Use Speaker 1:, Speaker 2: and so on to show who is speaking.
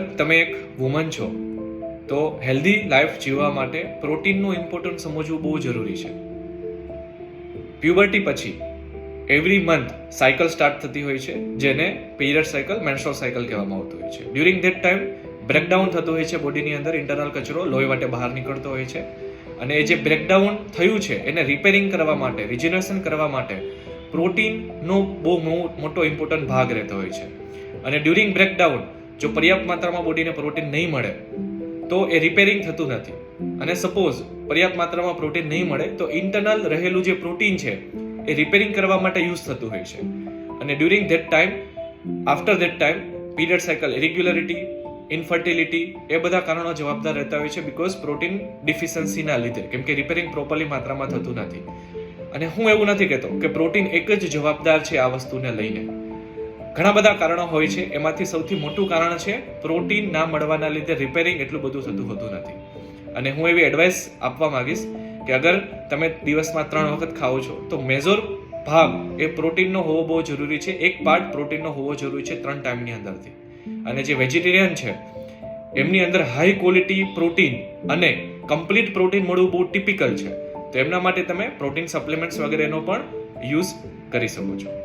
Speaker 1: તમે એક વુમન છો, તો હેલ્ધી લાઈફ જીવવા માટે પ્રોટીનનું ઇમ્પોર્ટન્સ સમજવું બહુ જરૂરી છે. પ્યુબર્ટી પછી એવરી મંથ સાયકલ સ્ટાર્ટ થતી હોય છે, જેને પીરિયડ સાયકલ મેન્સ્ટ્રલ સાયકલ કહેવામાં આવતું હોય છે. ડ્યુરિંગ ધેટ ટાઈમ બ્રેકડાઉન થતું હોય છે બોડીની અંદર ઇન્ટરનલ કચરો, લોહી માટે બહાર નીકળતો હોય છે. અને એ જે બ્રેકડાઉન થયું છે, એને રિપેરિંગ કરવા માટે રિજનરેશન કરવા માટે પ્રોટીનનો બહુ મોટો ઇમ્પોર્ટન્ટ ભાગ રહેતો હોય છે. અને ડ્યુરિંગ બ્રેકડાઉન જો પર્યાપ્ત માત્રામાં બોડીને પ્રોટીન નહીં મળે, તો એ રિપેરિંગ થતું નથી. અને સપોઝ પર્યાપ્ત માત્રામાં પ્રોટીન નહીં મળે, તો ઇન્ટરનલ રહેલું જે પ્રોટીન છે, એ રિપેરિંગ કરવા માટે યુઝ થતું હોય છે. અને during that time after that time period cycle irregularity infertility એ બધા કારણો જવાબદાર રહેતા હોય છે બિકોઝ પ્રોટીન ડિફિશન્સીના લીધે, કેમ કે રિપેરિંગ પ્રોપરલી માત્રામાં થતું નથી. અને હું એવું નથી કહેતો કે પ્રોટીન એક જ જવાબદાર છે આ વસ્તુને લઈને. ઘણા બધા કારણો હોય છે. એમાંથી સૌથી મોટું કારણ છે પ્રોટીન ના મળવાના લીધે રિપેરિંગ એટલું બધું થતું હોતું નથી. અને હું એવી એડવાઇસ આપવા માંગીશ કે અગર તમે દિવસમાં ત્રણ વખત ખાઓ છો, તો મેજોર ભાગ એ પ્રોટીનનો હોવો બહુ જરૂરી છે. એક પાર્ટ પ્રોટીનનો હોવો જરૂરી છે ત્રણ ટાઈમની અંદરથી. અને જે વેજીટેરિયન છે, એમની અંદર હાઈ ક્વોલિટી પ્રોટીન અને કમ્પ્લીટ પ્રોટીન મળવું બહુ ટિપિકલ છે. તો એમના માટે તમે પ્રોટીન સપ્લિમેન્ટ્સ વગેરેનો પણ યુઝ કરી શકો છો.